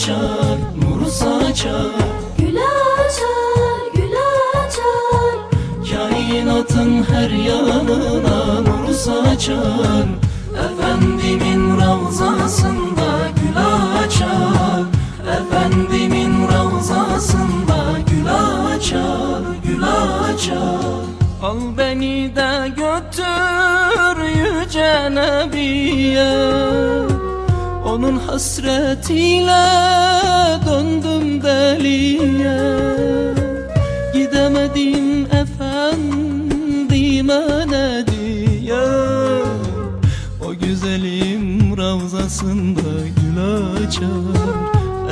saçar, nur saçar. Gül açar, gül açar. Kainatın her yanına nur saçar. Efendimin ravzasında gül açar. Efendimin ravzasında gül açar, gül açar. Al beni de götür yüce Nebiye Onun hasretiyle döndüm deliye. Gidemedim efendime ne diye. O güzelim ravzasında gül açar.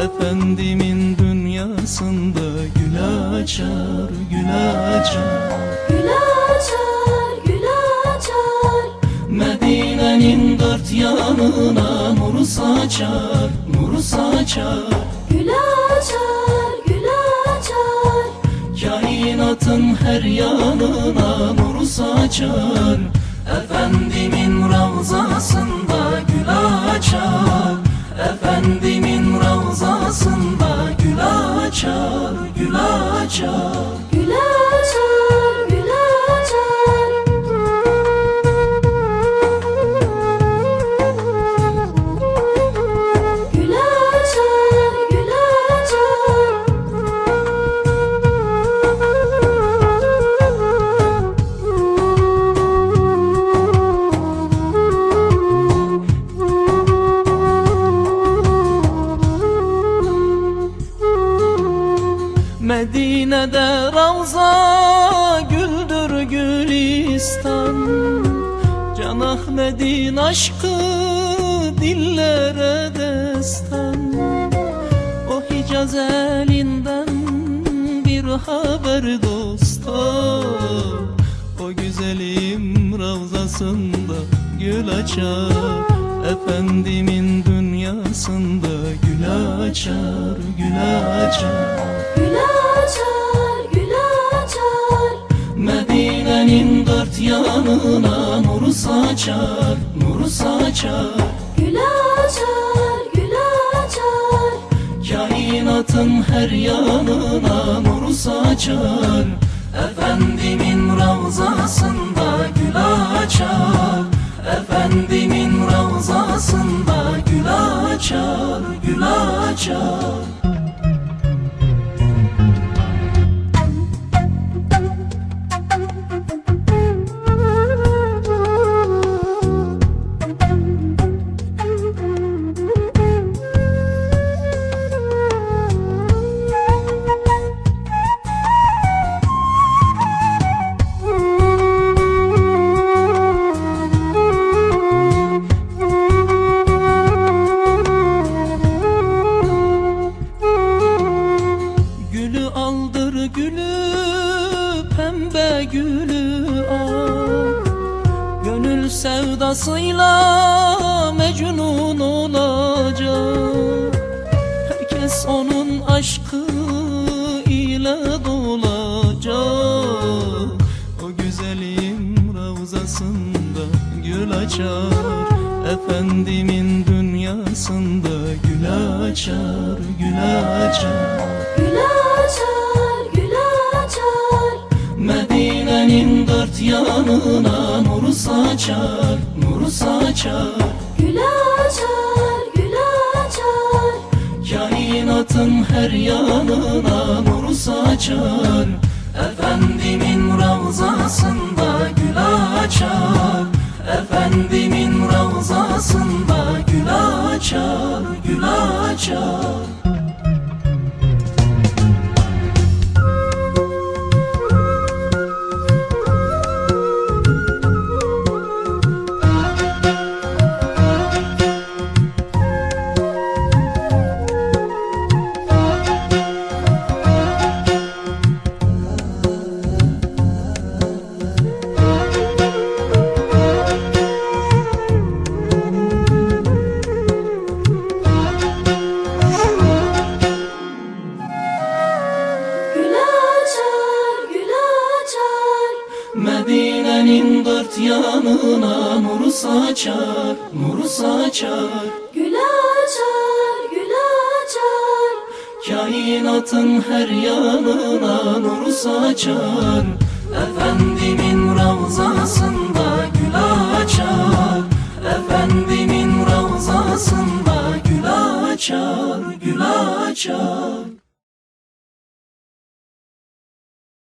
Efendimin dünyasında gül açar, gül açar. Gül açar, gül açar. Medine'nin dört yanına saçar, nur saçar. Gül açar, gül açar. Kainatın her yanına nur saçar. Efendimin ravzasında gül açar. Efendimin ravzasında gül açar Gül açar, Medine'de ravza güldür gülistan. Can Ahmet'in aşkı dillere destan. O Hicaz elinden bir haber dosta. O güzelim ravzasında gül açar. Efendimin dünyasında gül açar, gül açar. Gül açar, yanına nur saçar, nur saçar. Gül açar, gül açar. Kainatın her yanına nur saçar. Efendimin ravzasında gül açar. Efendimin ravzasında gül açar, gül açar sevdasıyla mecnun olacak. Herkes onun aşkı ile dolacak. O güzelim ravzasında gül açar. Efendimin dünyasında gül açar, gül açar. Gül açar, Medine'nin dört yanına nur saçar, nur saçar. Gül açar, gül açar. Kainatın her yanına nur saçar. Efendimin ravzasında gül açar. Efendimin ravzasında gül açar, gül açar Medine'nin dört yanına nur saçar, nur saçar. Gül açar, gül açar. Kainatın her yanına nur saçar. Efendimin ravzasında gül açar. Efendimin ravzasında gül açar, gül açar